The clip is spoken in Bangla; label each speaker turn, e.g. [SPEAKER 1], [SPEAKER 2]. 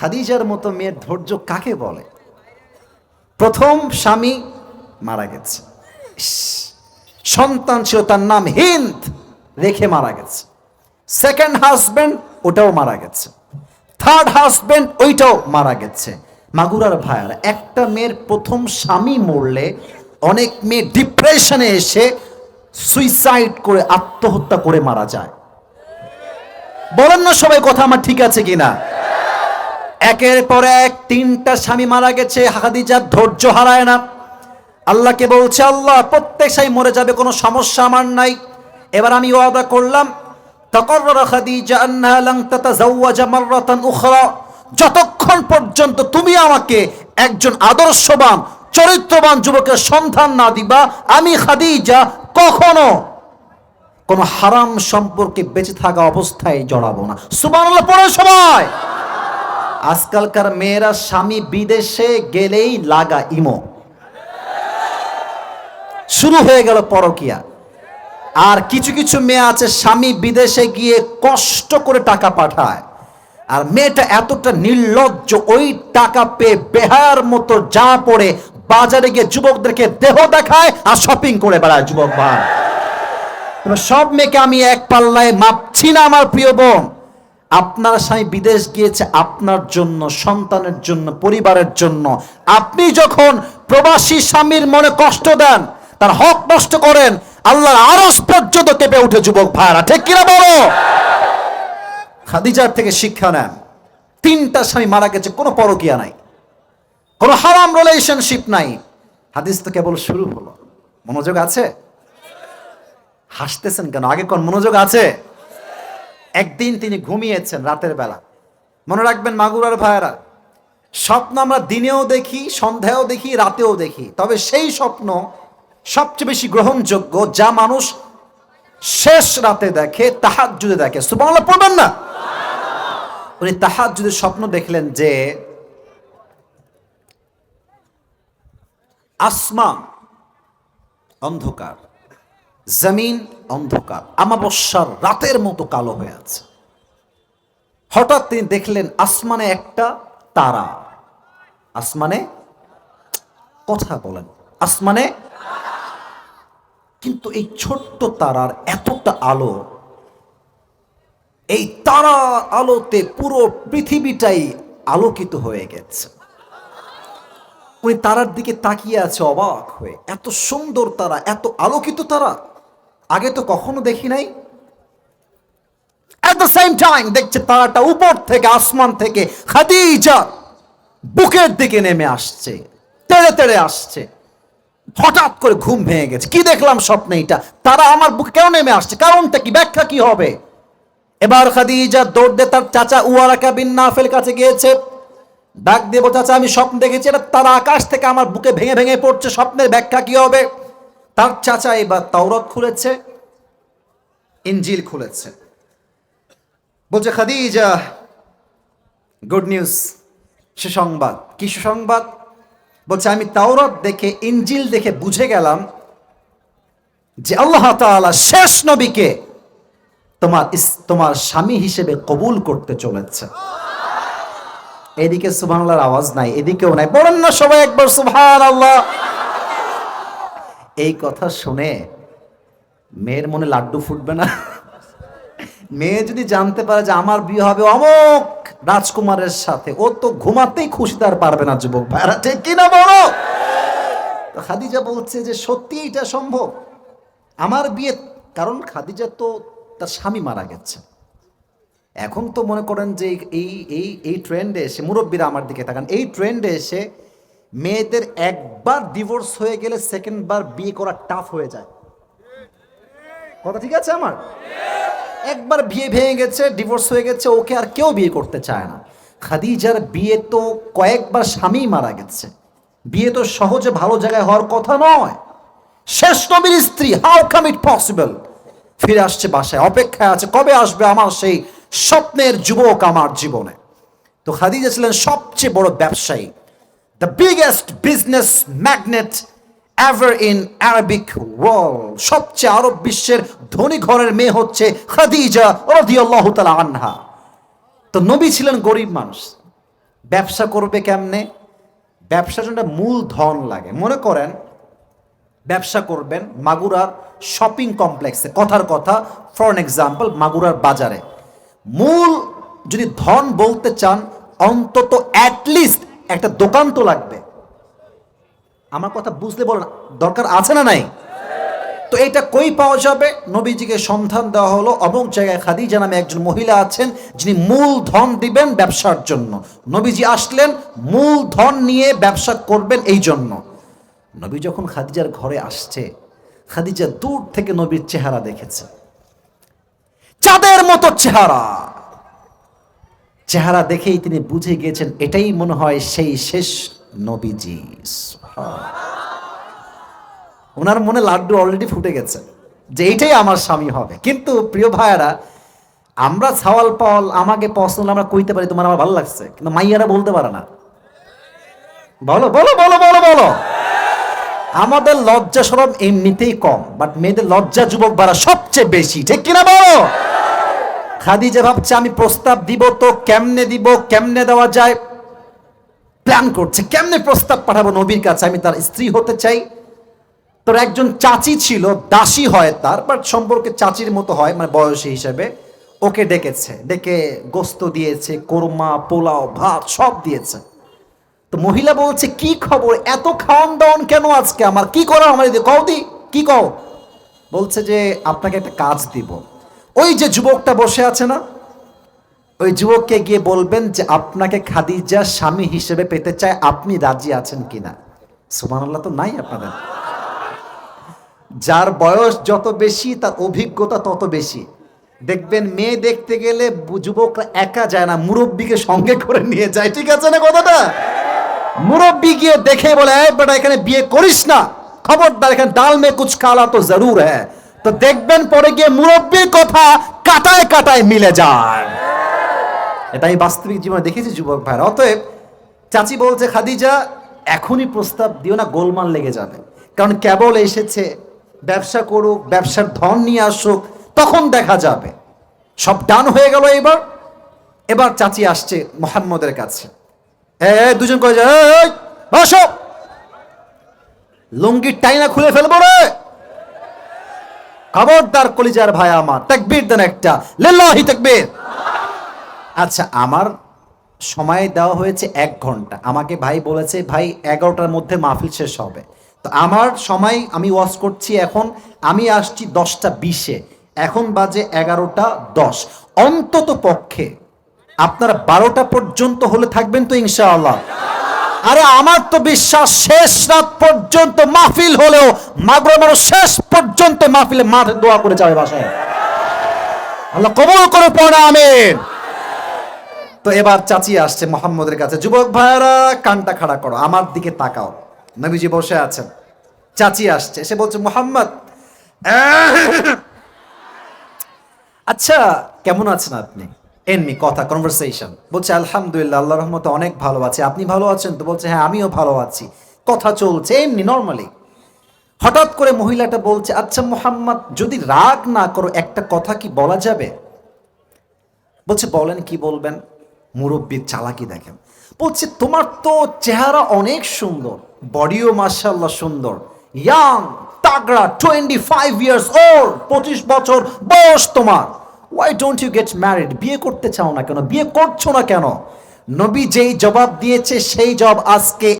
[SPEAKER 1] খাদিজার মতো মেয়ের ধৈর্য কাকে বলে? প্রথম স্বামী মারা গেছে। সন্তান ছিল তার নাম হিন্দ, রেখে মারা গেছে। সেকেন্ড হাজবেন্ড ওটাও মারা গেছে। থার্ড হাজবেন্ড ওইটাও মারা গেছে। মাগুরার ভাইয়ার, একটা মেয়ের প্রথম স্বামী মরলে অনেক মেয়ে ডিপ্রেশনে এসে সুইসাইড করে আত্মহত্যা করে মারা যায়। বলেন না সবাই কথা আমার ঠিক আছে কিনা? একের পর এক তিনটা স্বামী মারা গেছে হাদিজার ধৈর্য হারায় না। আল্লাহকে বলছে, আল্লাহ, প্রত্যেক সাই মরে যাবে, কোনো সমস্যা আমার নাই। এবার আমি ওয়াদা করলাম যতক্ষণ পর্যন্ত তুমি আমাকে একজন আদর্শবান, চরিত্রবান যুবকের সন্ধান না দিবা, আমি খাদিজা কখনো কোনো হারাম সম্পর্কে বেঁচে থাকা অবস্থায় জড়াবো না। সুবহানাল্লাহ, পড়ে সবাই। আজকালকার মেয়েরা স্বামী বিদেশে গেলেই লাগা ইমো। শুরু হয়ে গেল পরকিয়া। আর কিছু কিছু মেয়ে আছে স্বামী বিদেশে গিয়ে কষ্ট করে টাকা পাঠায়। আর মেয়েটা এতটা নির্লজ্জ, ওই টাকা পেয়ে বেহার মতো যা পড়ে বাজারে গিয়ে যুবকদেরকে দেহ দেখায় আর শপিং করে বেড়ায় যুবক ভাই। সব মেয়েকে আমি এক পাল্লায় মাপছি না আমার প্রিয় বোন। আপনার স্বামী বিদেশ গিয়েছে আপনার জন্য, সন্তানের জন্য, পরিবারের জন্য। আপনি যখন প্রবাসী স্বামীর মনে কষ্ট দেন, তার হক নষ্ট করেন, আল্লাহর আরস পর্যন্ত কেঁপে উঠে যুবক ভাইরা ঠিক কিনা বলো? খাদিজার থেকে শিক্ষা নেন। তিনটা স্বামী মারা গেছে, কোনো পরকিয়া নাই। কোনো হারাম রিলেশনশিপ নাই। হাদিস তো কেবল শুরু হলো। মনোযোগ আছে? হাসতেছেন কেন? আগে কোন মনোযোগ আছে? একদিন তিনি ঘুমিয়েছেন রাতের বেলা। মনে রাখবেন মাগুরার ভাইয়েরা, স্বপ্ন আমরা দিনেও দেখি, সন্ধ্যায়ও দেখি, রাতেও দেখি। তবে সেই স্বপ্ন সবচেয়ে বেশি গ্রহণযোগ্য, যা মানুষ শেষ রাতে দেখে তাহার যদি দেখে। সুবাংলা পড়বেন না? উনি তাহার যদি স্বপ্ন দেখলেন যে আসমান অন্ধকার। জমিন অন্ধকার আমাবস্যার রাতের মতো কালো হয়ে আছে। হঠাৎ তিনি দেখলেন আসমানে একটা তারা। আসমানে? কথা বলেন, আসমানে? কিন্তু এই ছোট্ট তারার এতটা আলো, এই তারা আলোতে পুরো পৃথিবীটাই আলোকিত হয়ে গেছে। উনি তারার দিকে তাকিয়ে আছে অবাক হয়ে। এত সুন্দর তারা, এত আলোকিত তারা। আগে তো কখনো দেখি নাই। এট দ্য সেম টাইম দেখছে তারাটা উপর থেকে, আসমান থেকে, খাদিজা বুকের দিকে নেমে আসছে, তেড়ে তেড়ে আসছে। হঠাৎ করে ঘুম ভেঙে গেছে। কি দেখলাম স্বপ্নে এটা? তারা আমার বুকে কেন নেমে আসছে? কারণটা কি? ব্যাখ্যা কি হবে? এবার খাদিজা দৌড় দিয়ে তার চাচা উয়ারাকা বিন নাফেল কাছে গিয়েছে। ডাক দেবো চাচা আমি স্বপ্ন দেখেছি, এটা তারা আকাশ থেকে আমার বুকে ভেঙে ভেঙে পড়ছে, স্বপ্নের ব্যাখ্যা কি হবে? তার চাচা এবার তাওরত খুলেছে ইঞ্জিল খুলেছে। বলছে, খাদিজা, গুড নিউজ, সুসংবাদ। কি সুসংবাদ? বলছে, আমি তাওরত দেখে ইঞ্জিল দেখে বুঝে গেলাম যে আল্লাহ তাআলা শেষ নবীকে তোমার তোমার স্বামী হিসেবে কবুল করতে চলেছে। এদিকে সুবহানাল্লাহর আওয়াজ নাই, এদিকেও নাই। বলেন না সবাই একবার সুবহান আল্লাহ এই কথা শুনে মেয়ের মনে লাড্ডু ফুটবে না। মেয়ে যদি জানতে পারে যে আমার বিয়ে হবে অমক রাজকুমারের সাথে, ও তো ঘুমাতেই খুশি তার পারবে না যুবক ভাইরা ঠিক কিনা বলো? খাদিজা বলছে যে সত্যি এটা সম্ভব? আমার বিয়ে, কারণ খাদিজা তো তার স্বামী মারা গেছে। এখন তো মনে করেন যে এই এই এই ট্রেন্ডে এসে মুরব্বীরা আমার দিকে তাকান। এই ট্রেন্ডে এসে মেয়েদের একবার ডিভোর্স হয়ে গেলে সেকেন্ড বার বিয়ে করা টাফ হয়ে যায়। কথা ঠিক আছে আমার? একবার বিয়ে ভেঙে গেছে ডিভোর্স হয়ে গেছে, ওকে আর কেউ বিয়ে করতে চায় না। খাদিজার বিয়ে তো কয়েকবার স্বামী মারা গেছে। বিয়ে তো সহজে ভালো জায়গায় হওয়ার কথা নয়। শেষ নবীর স্ত্রী হাউ কাম ইট পসিবল ফিরে আসছে বাসায়, অপেক্ষায় আছে, কবে আসবে আমার সেই স্বপ্নের যুবক আমার জীবনে। তো খাদিজা ছিলেন সবচেয়ে বড় ব্যবসায়ী। The biggest business magnate ever in Arabic world সবচেয়ে আরব বিশ্বের ধনী ঘরের মেয়ে হচ্ছে খাদিজা রাদিয়াল্লাহু তাআলা আনহা। তো নবী ছিলেন গরিব মানুষ। ব্যবসা করবে কেমনে? ব্যবসার জন্য মূল ধন লাগে। মনে করেন, ব্যবসা করবেন মাগুরার শপিং কমপ্লেক্সে। কথার কথা ফর এক্সাম্পল মাগুরার বাজারে। মূল যদি ধন বলতে চান, অন্তত অ্যাটলিস্ট একটা দোকান তো লাগবে। আমার কথা বুঝতে বলেন দরকার আছে না নাই? তো এটা কই পাওয়া যাবে? নবীজিকে সন্ধান দেওয়া হলো অমুক জায়গায় খাদিজা নামে একজন মহিলা আছেন, যিনি মূল ধন দিবেন ব্যবসার জন্য। নবীজি আসলেন, মূল ধন নিয়ে ব্যবসা করবেন এই জন্য। নবী যখন খাদিজার ঘরে আসছে, খাদিজা দূর থেকে নবীর চেহারা দেখেছে। চাঁদের মতো চেহারা। চেহারা দেখেই তিনি বুঝে গিয়েছেন, এটাই মনে হয় সেই শেষ নবীজি। ওনার মনে লাড্ডু অলরেডি ফুটে গেছে যে এইটাই আমার স্বামী হবে। কিন্তু প্রিয় ভাইয়ারা, আমরা ছাওয়াল পাওয়াল, আমাকে পছন্দ আমরা কইতে পারি, তোমার আমার ভালো লাগছে। কিন্তু মাইয়ারা বলতে পারে না। বলো বলো বলো বলো বলো। আমাদের লজ্জা সরম এমনিতেই কম বাট মেয়েদের লজ্জা যুবক বাড়া সবচেয়ে বেশি। ঠিক কিনা বলো? খাদিজা ভাবছে, আমি প্রস্তাব দিব তো, কেমনে দিব, কেমনে দেওয়া যায়? প্ল্যান করছে, কেমনে প্রস্তাব পাঠাবো নবীর কাছে? আমি তার স্ত্রী হতে চাই। তোর একজন চাচি ছিল, দাসী হয় তার বাট সম্পর্কে চাচির মতো হয় মানে বয়সী হিসেবে। ওকে ডেকেছে, ডেকে গোস্ত দিয়েছে, কোরমা, পোলাও, ভাত, সব দিয়েছে। তো মহিলা বলছে, কি খবর? এত খাওয়ান দাওয়ান কেন আজকে আমার? কি করো আমার এদিকে? কও দি, কি কও? বলছে যে, আপনাকে একটা কাজ দিব। ওই যে যুবকটা বসে আছে না, ওই যুবককে গিয়ে বলবেন যে, আপনাকে খাদিজা স্বামী হিসেবে পেতে চায় আপনি রাজি আছেন কিনা? সুবহানাল্লাহ তো নাই আপনাদের। যার বয়স যত বেশি, তার অভিজ্ঞতা তত বেশি। দেখবেন মেয়ে দেখতে গেলে যুবকরা একা যায় না, মুরব্বীকে সঙ্গে করে নিয়ে যায়। ঠিক আছে না কথাটা? মুরব্বী গিয়ে দেখে বলে বেটা, এখানে বিয়ে করিস না। খবরদার, এখানে ডাল মে কুছ কালা তো জরুর হ্যাঁ। তো দেখবেন পরে গিয়ে মুরব্বীর কথা কাটায় কাটায় মিলে যায়। এটা আমি বাস্তবিক জীবনে দেখেছি, যুবক ভাইরা। অতএব চাচি বলছে, খাদিজা, এখনই প্রস্তাব দিও না, গোলমাল লেগে যাবে। কারণ কেবল এসেছে, ব্যবসা করুক, ব্যবসার ধন নিয়ে আসুক, তখন দেখা যাবে। সব ডান হয়ে গেল এবার। এবার চাচি আসছে মোহাম্মদের কাছে। এ, দুজন কয়ে যায়? "এই, বসো। লুঙ্গির টাইনা খুলে ফেলব রে। খবরদার কলিজার ভাই আমার তাকবীর দেন একটা। লিল্লাহি তাকবীর। আচ্ছা আমার সময় দেওয়া হয়েছে এক ঘণ্টা। আমাকে ভাই বলেছে ভাই এগারোটার মধ্যে মাহফিল শেষ হবে। তো আমার সময় আমি ওয়াশ করছি এখন আমি আসছি দশটা বিশে। এখন বাজে এগারোটা দশ। অন্তত পক্ষে আপনারা বারোটা পর্যন্ত হলে থাকবেন তো ইনশাআল্লাহ। আরে আমার তো বিশ্বাস শেষ রাত পর্যন্ত মাহফিল হলেও মাগর মানুষ শেষ পর্যন্ত মাহফিলে মাঠে দোয়া করে যাবে বাসায়। আল্লাহ কবল করে পড়া, আমিন। তো এবার চাচি আসছে মোহাম্মদের কাছে। যুবক ভাইয়ারা, কানটা খাড়া করো, আমার দিকে তাকাও। নবীজি বসে আছেন। চাচি আসছে সে বলছে, মোহাম্মদ আচ্ছা কেমন আছেন আপনি? এমনি কথা কনভারসেশন বলছে, আলহামদুলিল্লাহ আল্লাহ রহমতে অনেক ভালো আছে। আপনি ভালো আছেন? তো বলছে হ্যাঁ আমিও ভালো আছি। কথা চলছে এমনি নর্মালি হঠাৎ করে মহিলাটা বলছে আচ্ছা মোহাম্মদ, যদি রাগ না করো, একটা কথা কি বলা যাবে? বলছে, বলেন, কি বলবেন? মুরব্বীর চালাকি দেখেন। বলছে, তোমার তো চেহারা অনেক সুন্দর, বডিও মার্শাল্লাহ সুন্দর। ইয়াং, তাগড়া টোয়েন্টি ফাইভ ইয়ার্স ওল্ড পঁচিশ বছর বয়স তোমার। Why don't you get married বিয়ে করতে চাও না কেন? বিয়ে করছ না কেন? নবী যেই জবাব দিয়েছে সেই জবাব আজকে